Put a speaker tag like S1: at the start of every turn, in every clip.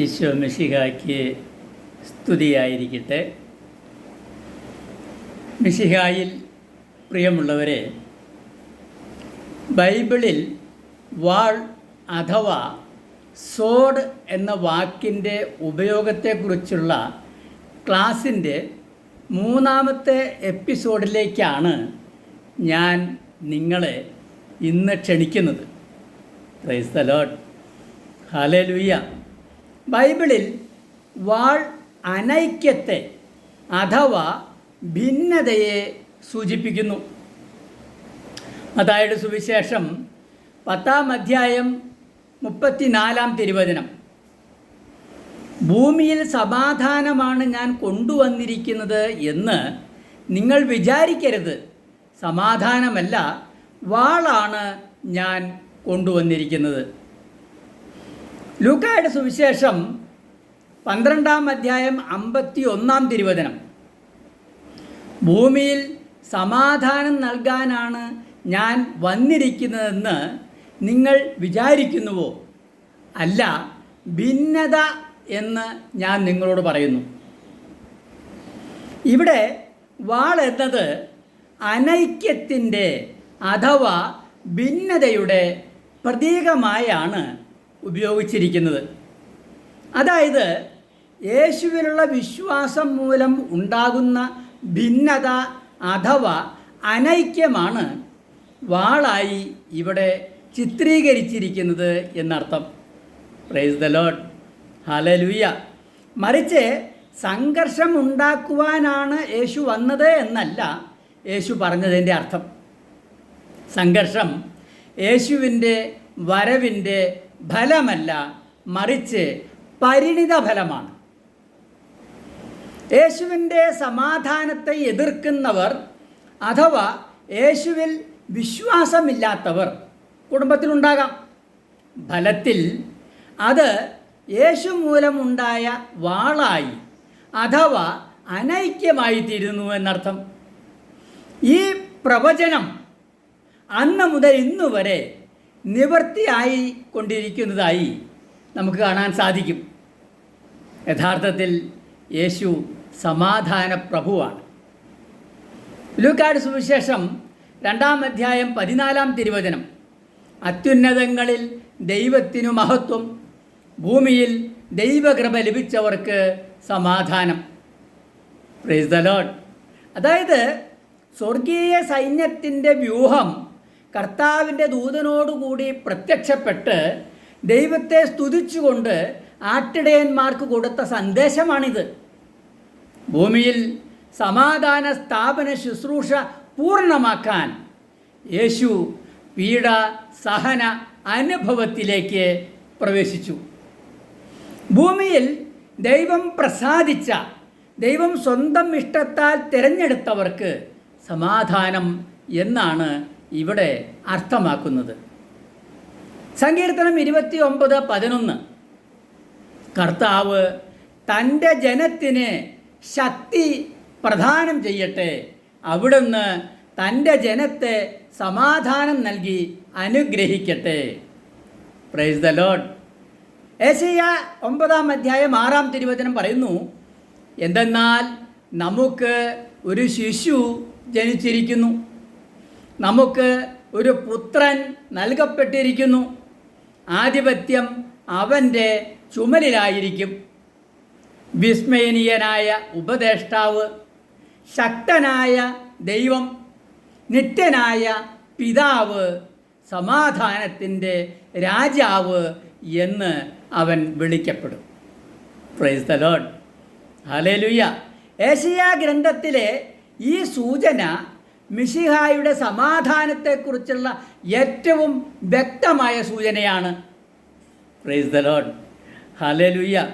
S1: ഈശോ മിശിഹായ്ക്ക് സ്തുതിയായിരിക്കട്ടെ. മിശിഹായിൽ പ്രിയമുള്ളവരെ ബൈബിളിൽ വാൾ അഥവാ സോഡ് എന്ന വാക്കിന്റെ ഉപയോഗത്തെക്കുറിച്ചുള്ള ക്ലാസിന്റെ മൂന്നാമത്തെ എപ്പിസോഡിലേക്കാണ് ഞാൻ നിങ്ങളെ ഇന്ന് ക്ഷണിക്കുന്നത്. ക്രൈസ്തലോട്ട് ഹാലേ ലുയ്യ ബൈബിളിൽ വാൾ അനൈക്യത്തെ അഥവാ ഭിന്നതയെ സൂചിപ്പിക്കുന്നു. മതായുടെ സുവിശേഷം പത്താം അധ്യായം മുപ്പത്തിനാലാം തിരുവചനം. ഭൂമിയിൽ സമാധാനമാണ് ഞാൻ കൊണ്ടുവന്നിരിക്കുന്നത് എന്ന് നിങ്ങൾ വിചാരിക്കരുത്. സമാധാനമല്ല വാളാണ് ഞാൻ കൊണ്ടുവന്നിരിക്കുന്നത്. ലൂക്കായുടെ സുവിശേഷം പന്ത്രണ്ടാം അധ്യായം അമ്പത്തി ഒന്നാം തിരുവചനം. ഭൂമിയിൽ സമാധാനം നൽകാനാണ് ഞാൻ വന്നിരിക്കുന്നതെന്ന് നിങ്ങൾ വിചാരിക്കുന്നുവോ? അല്ല ഭിന്നത എന്ന് ഞാൻ നിങ്ങളോട് പറയുന്നു. ഇവിടെ വാൾ എന്നത് അനൈക്യത്തിന്റെ അഥവാ ഭിന്നതയുടെ പ്രതീകമായാണ് ഉപയോഗിച്ചിരിക്കുന്നത്. അതായത് യേശുവിലുള്ള വിശ്വാസം മൂലം ഉണ്ടാകുന്ന ഭിന്നത അഥവാ അനൈക്യമാണ് വാളായി ഇവിടെ ചിത്രീകരിച്ചിരിക്കുന്നത് എന്നർത്ഥം. പ്രൈസ് ദ ലോഡ് ഹലലുയ മറിച്ച് സംഘർഷം ഉണ്ടാക്കുവാനാണ് യേശു വന്നത് എന്നല്ല യേശു പറഞ്ഞതിന്റെ അർത്ഥം. സംഘർഷം യേശുവിന്റെ വരവിന്റെ ഫലമല്ല മറിച്ച് പരിണിത ഫലമാണ്. യേശുവിന്റെ സമാധാനത്തെ എതിർക്കുന്നവർ അഥവാ യേശുവിൽ വിശ്വാസമില്ലാത്തവർ കുടുംബത്തിലുണ്ടാകാം. ഫലത്തിൽ അത് യേശു മൂലമുണ്ടായ വാളായി അഥവാ അനൈക്യമായി തീരുന്നു എന്നർത്ഥം. ഈ പ്രവചനം അന്ന് മുതൽ ഇന്നു വരെ നിവൃത്തിയായി കൊണ്ടിരിക്കുന്നതായി നമുക്ക് കാണാൻ സാധിക്കും. യഥാർത്ഥത്തിൽ യേശു സമാധാന പ്രഭുവാണ്. ലൂക്കാട് സുവിശേഷം രണ്ടാം അധ്യായം പതിനാലാം തിരുവചനം. അത്യുന്നതങ്ങളിൽ ദൈവത്തിനു മഹത്വം ഭൂമിയിൽ ദൈവകൃപ ലഭിച്ചവർക്ക് സമാധാനം. പ്രൈസ് ദ ലോഡ് അതായത് സ്വർഗീയ സൈന്യത്തിന്റെ വ്യൂഹം കർത്താവിന്റെ ദൂതനോടുകൂടി പ്രത്യക്ഷപ്പെട്ട് ദൈവത്തെ സ്തുതിച്ചുകൊണ്ട് ആട്ടിടയന്മാർക്ക് കൊടുത്ത സന്ദേശമാണിത്. ഭൂമിയിൽ സമാധാന സ്ഥാപന ശുശ്രൂഷ പൂർണമാക്കാൻ യേശു പീഡ സഹന അനുഭവത്തിലേക്ക് പ്രവേശിച്ചു. ഭൂമിയിൽ ദൈവം പ്രസാദിച്ച ദൈവം സ്വന്തം ഇഷ്ടത്താൽ തിരഞ്ഞെടുത്തവർക്ക് സമാധാനം എന്നാണ് ഇവിടെ അർത്ഥമാക്കുന്നത്. സങ്കീർത്തനം ഇരുപത്തി ഒമ്പത് പതിനൊന്ന്. കർത്താവ് തന്റെ ജനത്തിന് ശക്തി പ്രദാനം ചെയ്യട്ടെ. അവിടുന്ന് തന്റെ ജനത്തെ സമാധാനം നൽകി അനുഗ്രഹിക്കട്ടെ. പ്രൈസ് ദ ലോഡ് ഏഷ്യ ഒമ്പതാം അധ്യായം ആറാം തിരുവചനം പറയുന്നു എന്തെന്നാൽ നമുക്ക് ഒരു ശിശു ജനിച്ചിരിക്കുന്നു. നമുക്ക് ഒരു പുത്രൻ നൽകപ്പെട്ടിരിക്കുന്നു. ആധിപത്യം അവന്റെ ചുമലിലായിരിക്കും. വിസ്മയനീയനായ ഉപദേഷ്ടാവ് ശക്തനായ ദൈവം നിത്യനായ പിതാവ് സമാധാനത്തിന്റെ രാജാവ് എന്ന് അവൻ വിളിക്കപ്പെടും. പ്രൈസ് ദ ലോഡ് ഹലേലുയ്യ ഏഷ്യ ഗ്രന്ഥത്തിലെ ഈ സൂചന മിഷിഹായുടെ സമാധാനത്തെക്കുറിച്ചുള്ള ഏറ്റവും വ്യക്തമായ സൂചനയാണ്. പ്രൈസ് ദ ലോഡ് ഹലലുയ്യ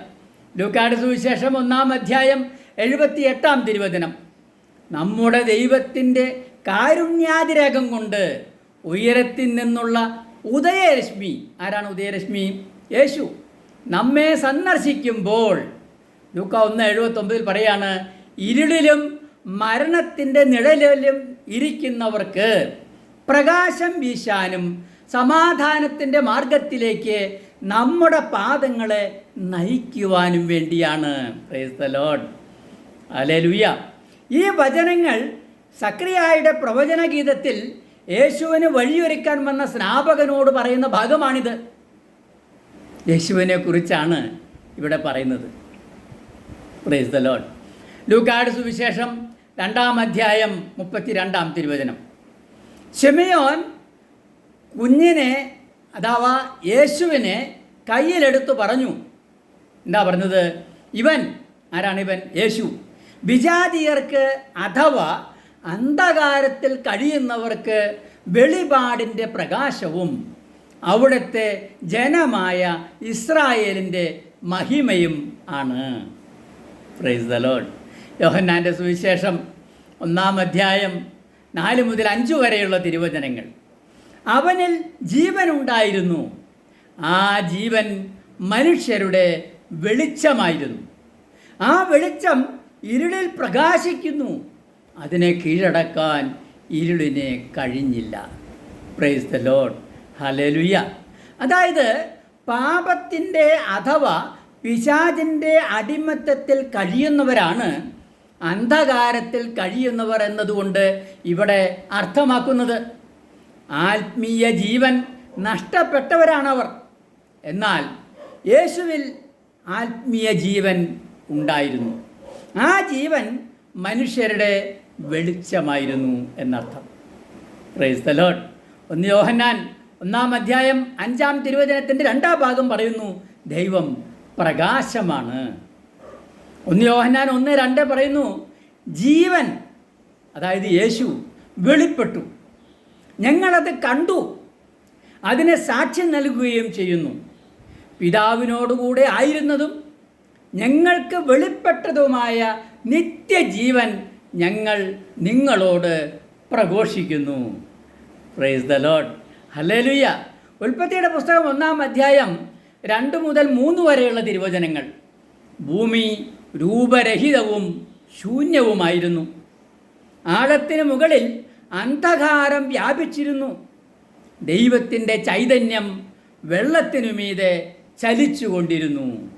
S1: ലൂക്കാട് സുവിശേഷം ഒന്നാം അധ്യായം എഴുപത്തി എട്ടാം തിരുവചനം. നമ്മുടെ ദൈവത്തിന്റെ കാരുണ്യാതിരേകം കൊണ്ട് ഉയരത്തിൽ നിന്നുള്ള ഉദയരശ്മി ആരാണ് ഉദയരശ്മി യേശു. നമ്മെ സന്ദർശിക്കുമ്പോൾ ലൂക്ക ഒന്ന് എഴുപത്തൊമ്പതിൽ പറയാണ് ഇരുളിലും മരണത്തിന്റെ നിഴലിലും ഇരിക്കുന്നവർക്ക് പ്രകാശം വീശാനും സമാധാനത്തിന്റെ മാർഗത്തിലേക്ക് നമ്മുടെ പാദങ്ങളെ നയിക്കുവാനും വേണ്ടിയാണ്. ലോഡ് അലലുയ ഈ വചനങ്ങൾ സക്രിയായുടെ പ്രവചന ഗീതത്തിൽ യേശുവിന് വഴിയൊരുക്കാൻ വന്ന സ്നാപകനോട് പറയുന്ന ഭാഗമാണിത്. യേശുവിനെ കുറിച്ചാണ് ഇവിടെ പറയുന്നത്. പ്രൈസ് ലൂക്കാട് സുവിശേഷം രണ്ടാം അധ്യായം മുപ്പത്തിരണ്ടാം തിരുവചനം. ഷെമിയോൻ കുഞ്ഞിനെ അഥവാ യേശുവിനെ കയ്യിലെടുത്തു പറഞ്ഞു. എന്താ പറഞ്ഞത്? ഇവൻ ആരാണ് ഇവൻ? യേശു. വിജാതിയർക്ക് അഥവാ അന്ധകാരത്തിൽ കഴിയുന്നവർക്ക് വെളിപാടിന്റെ പ്രകാശവും അവിടുത്തെ ജനമായ ഇസ്രായേലിന്റെ മഹിമയും ആണ്. പ്രൈസ് ദ ലോഡ് യോഹന്നാന്റെ സുവിശേഷം ഒന്നാം അധ്യായം നാല് മുതൽ അഞ്ച് വരെയുള്ള തിരുവചനങ്ങൾ. അവനിൽ ജീവൻ ഉണ്ടായിരുന്നു ആ ജീവൻ മനുഷ്യരുടെ വെളിച്ചമായിരുന്നു. ആ വെളിച്ചം ഇരുളിൽ പ്രകാശിക്കുന്നു. അതിനെ കീഴടക്കാൻ ഇരുളിനെ കഴിഞ്ഞില്ല. പ്രൈസ് ദ ലോഡ് ഹലലുയ അതായത് പാപത്തിന്റെ അഥവാ പിശാചിന്റെ അടിമത്തത്തിൽ കഴിയുന്നവരാണ് അന്ധകാരത്തിൽ കഴിയുന്നവർ എന്നതുകൊണ്ട് ഇവിടെ അർത്ഥമാക്കുന്നത് ആത്മീയ ജീവൻ നഷ്ടപ്പെട്ടവരാണവർ. എന്നാൽ യേശുവിൽ ആത്മീയ ജീവൻ ഉണ്ടായിരുന്നു. ആ ജീവൻ മനുഷ്യരുടെ വെളിച്ചമായിരുന്നു എന്നർത്ഥം. പ്രൈസ് ദ ലോഡ് ഒന്ന് യോഹന്നാൻ ഒന്നാം അധ്യായം അഞ്ചാം തിരുവചനത്തിന്റെ രണ്ടാം ഭാഗം പറയുന്നു ദൈവം പ്രകാശമാണ്. ഒന്ന് യോഹന്നാൻ ഒന്ന് രണ്ട് പറയുന്നു ജീവൻ അതായത് യേശു വെളിപ്പെട്ടു. ഞങ്ങളത് കണ്ടു. അതിനെ സാക്ഷ്യം നൽകുകയും ചെയ്യുന്നു. പിതാവിനോടുകൂടെ ആയിരുന്നതും ഞങ്ങൾക്ക് വെളിപ്പെട്ടതുമായ നിത്യജീവൻ ഞങ്ങൾ നിങ്ങളോട് പ്രഘോഷിക്കുന്നു. പ്രൈസ് ദ ലോഡ് ഹല്ലേലൂയ ഉൽപ്പത്തിയുടെ പുസ്തകം ഒന്നാം അധ്യായം രണ്ട് മുതൽ മൂന്ന് വരെയുള്ള തിരുവചനങ്ങൾ. ഭൂമി രൂപരഹിതവും ശൂന്യവുമായിരുന്നു. ആഴത്തിന് മുകളിൽ അന്ധകാരം വ്യാപിച്ചിരുന്നു. ദൈവത്തിന്റെ ചൈതന്യം വെള്ളത്തിനുമീതെ ചലിച്ചുകൊണ്ടിരുന്നു.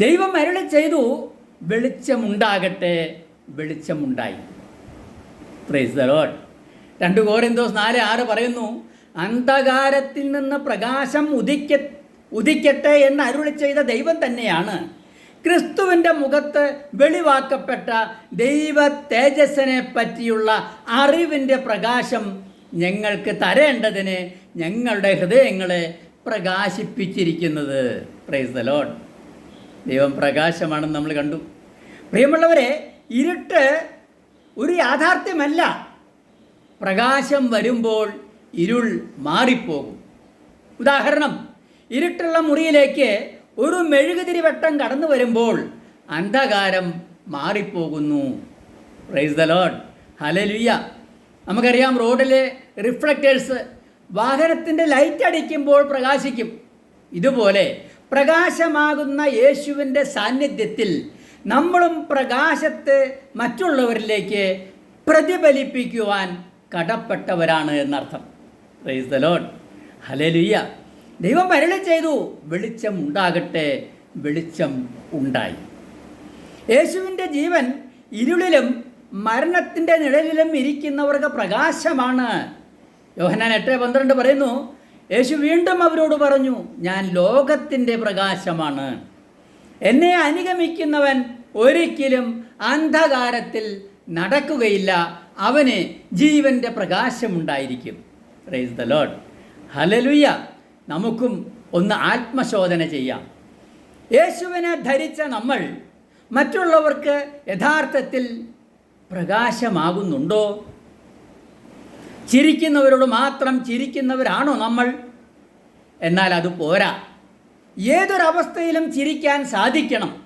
S1: ദൈവം അരുളി ചെയ്തു വെളിച്ചമുണ്ടാകട്ടെ വെളിച്ചമുണ്ടായി. പ്രൈസ് ദ നാല് ആറ് പറയുന്നു അന്ധകാരത്തിൽ നിന്ന് പ്രകാശം ഉദിക്ക ഉദിക്കട്ടെ എന്ന് അരുളി ചെയ്ത ദൈവം തന്നെയാണ്. ക്രിസ്തുവിന്റെ മുഖത്ത് വെളിവാക്കപ്പെട്ട ദൈവ തേജസ്സിനെ പറ്റിയുള്ള അറിവിന്റെ പ്രകാശം ഞങ്ങൾക്ക് തരേണ്ടതിന് ഞങ്ങളുടെ ഹൃദയങ്ങളെ പ്രകാശിപ്പിച്ചിരിക്കുന്നത്. പ്രൈസ് ദ ലോഡ് ദൈവം പ്രകാശമാണെന്ന് നമ്മൾ കണ്ടു. പ്രിയമുള്ളവരെ ഇരുട്ട് ഒരു യാഥാർത്ഥ്യമല്ല. പ്രകാശം വരുമ്പോൾ ഇരുൾ മാറിപ്പോകും. ഉദാഹരണം ഇരുട്ടുള്ള മുറിയിലേക്ക് ഒരു മെഴുകുതിരി വട്ടം കടന്നു വരുമ്പോൾ അന്ധകാരം മാറിപ്പോകുന്നു. പ്രൈസ് ദ ലോഡ് ഹലലുയ്യ നമുക്കറിയാം റോഡിലെ റിഫ്ലക്റ്റേഴ്സ് വാഹനത്തിന്റെ ലൈറ്റ് അടിക്കുമ്പോൾ പ്രകാശിക്കും. ഇതുപോലെ പ്രകാശമാകുന്ന യേശുവിന്റെ സാന്നിധ്യത്തിൽ നമ്മളും പ്രകാശത്തെ മറ്റുള്ളവരിലേക്ക് പ്രതിഫലിപ്പിക്കുവാൻ കടപ്പെട്ടവരാണ് എന്നർത്ഥം. പ്രൈസ് ദ ലോഡ് ഹലലുയ്യ ദൈവം വരളി ചെയ്തു. വെളിച്ചം ഉണ്ടാകട്ടെ വെളിച്ചം ഉണ്ടായി. യേശുവിന്റെ ജീവൻ ഇരുളിലും മരണത്തിന്റെ നിഴലിലും ഇരിക്കുന്നവർക്ക് പ്രകാശമാണ്. യോഹനാൻ എട്ട് പന്ത്രണ്ട് പറയുന്നു യേശു വീണ്ടും അവരോട് പറഞ്ഞു ഞാൻ ലോകത്തിന്റെ പ്രകാശമാണ്. എന്നെ അനുഗമിക്കുന്നവൻ ഒരിക്കലും അന്ധകാരത്തിൽ നടക്കുകയില്ല. അവന് ജീവന്റെ പ്രകാശമുണ്ടായിരിക്കും. പ്രൈസ് ദ ലോഡ് ഹലലുയ്യ നമുക്കും ഒന്ന് ആത്മശോധന ചെയ്യാം. യേശുവിനെ ധരിച്ച നമ്മൾ മറ്റുള്ളവർക്ക് യഥാർത്ഥത്തിൽ പ്രകാശമാകുന്നുണ്ടോ? ചിരിക്കുന്നവരോട് മാത്രം ചിരിക്കുന്നവരാണോ നമ്മൾ? എന്നാൽ അത് പോരാ. ഏതൊരവസ്ഥയിലും ചിരിക്കാൻ സാധിക്കണം.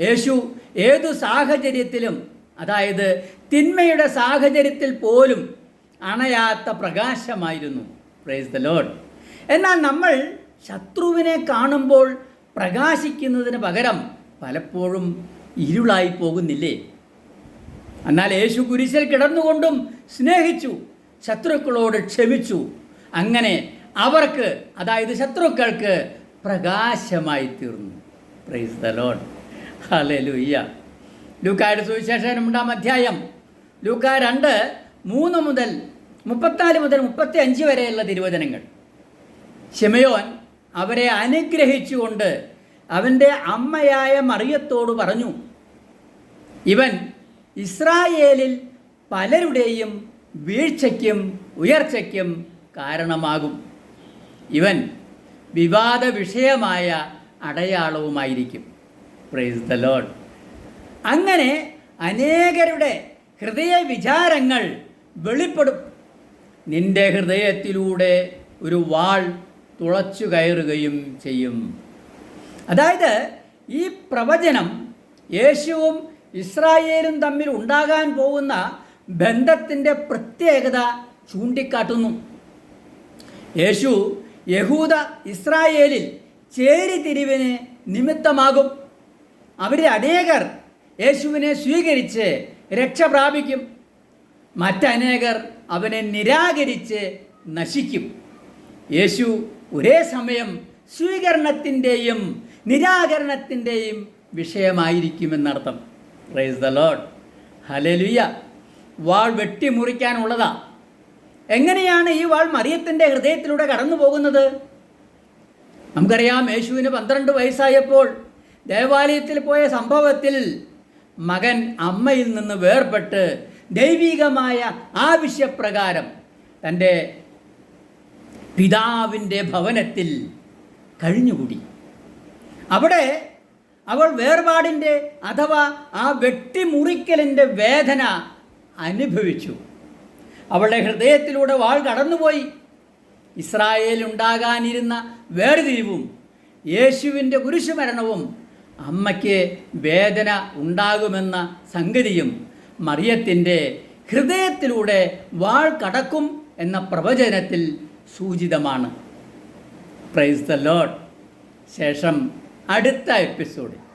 S1: യേശു ഏതു സാഹചര്യത്തിലും അതായത് തിന്മയുടെ സാഹചര്യത്തിൽ പോലും അണയാത്ത പ്രകാശമായിരുന്നു. പ്രേസ് ദ ലോഡ് എന്നാൽ നമ്മൾ ശത്രുവിനെ കാണുമ്പോൾ പ്രകാശിക്കുന്നതിന് പകരം പലപ്പോഴും ഇരുളായി പോകുന്നില്ലേ? എന്നാൽ യേശു കുരിശിൽ കിടന്നുകൊണ്ടും സ്നേഹിച്ചു ശത്രുക്കളോട് ക്ഷമിച്ചു. അങ്ങനെ അവർക്ക് അതായത് ശത്രുക്കൾക്ക് പ്രകാശമായി തീർന്നു. പ്രൈസ് ദ ലോഡ് ഹല്ലേലൂയ്യ ലൂക്കായുടെ സുവിശേഷം രണ്ടാം അധ്യായം ലൂക്ക രണ്ട് മൂന്ന് മുതൽ മുപ്പത്തിനാല് മുതൽ മുപ്പത്തി അഞ്ച് വരെയുള്ള തിരുവചനങ്ങൾ. ഷിമയോൻ അവരെ അനുഗ്രഹിച്ചുകൊണ്ട് അവന്റെ അമ്മയായ മറിയത്തോട് പറഞ്ഞു ഇവൻ ഇസ്രായേലിൽ പലരുടെയും വീഴ്ചയ്ക്കും ഉയർച്ചയ്ക്കും കാരണമാകും. ഇവൻ വിവാദ വിഷയമായ അടയാളവുമായിരിക്കും. പ്രൈസ് ദ ലോഡ് അങ്ങനെ അനേകരുടെ ഹൃദയ വിചാരങ്ങൾ വെളിപ്പെടും. നിന്റെ ഹൃദയത്തിലൂടെ ഒരു വാൾ തുളച്ചു കയറുകയും ചെയ്യും. അതായത് ഈ പ്രവചനം യേശുവും ഇസ്രായേലും തമ്മിൽ ഉണ്ടാകാൻ പോകുന്ന ബന്ധത്തിന്റെ പ്രത്യേകത ചൂണ്ടിക്കാട്ടുന്നു. യേശു യഹൂദ ഇസ്രായേലിൽ ചേരിതിരിവിന് നിമിത്തമാകും. അവരിൽ അനേകർ യേശുവിനെ സ്വീകരിച്ച് രക്ഷ പ്രാപിക്കും. മറ്റനേകർ അവനെ നിരാകരിച്ച് നശിക്കും. യേശു ഒരേ സമയം സ്വീകരണത്തിന്റെയും നിരാകരണത്തിന്റെയും വിഷയമായിരിക്കുമെന്നർത്ഥം. റേസ് ദ ലോഡ് ഹലലുയ വാൾ വെട്ടിമുറിക്കാനുള്ളതാ. എങ്ങനെയാണ് ഈ വാൾ മറിയത്തിന്റെ ഹൃദയത്തിലൂടെ കടന്നു പോകുന്നത് നമുക്കറിയാം യേശുവിന് പന്ത്രണ്ട് വയസ്സായപ്പോൾ ദേവാലയത്തിൽ പോയ സംഭവത്തിൽ മകൻ അമ്മയിൽ നിന്ന് വേർപെട്ട് ദൈവികമായ ആവശ്യപ്രകാരം തന്റെ പിതാവിന്റെ ഭവനത്തിൽ കഴിഞ്ഞുകൂടി. അവിടെ അവൾ വേർപാടിന്റെ അഥവാ ആ വെട്ടിമുറിക്കലിന്റെ വേദന അനുഭവിച്ചു. അവളുടെ ഹൃദയത്തിലൂടെ വാൾ കടന്നുപോയി. ഇസ്രായേൽ ഉണ്ടാകാനിരുന്ന വേർതിരിവും യേശുവിന്റെ കുരിശുമരണവും അമ്മയ്ക്ക് വേദന ഉണ്ടാകുമെന്ന സംഗതിയും മറിയത്തിന്റെ ഹൃദയത്തിലൂടെ വാൾ കടക്കും എന്ന പ്രവചനത്തിൽ സൂചിതമാണ്. പ്രൈസ് ദ ലോഡ് ശേഷം അടുത്ത എപ്പിസോഡ്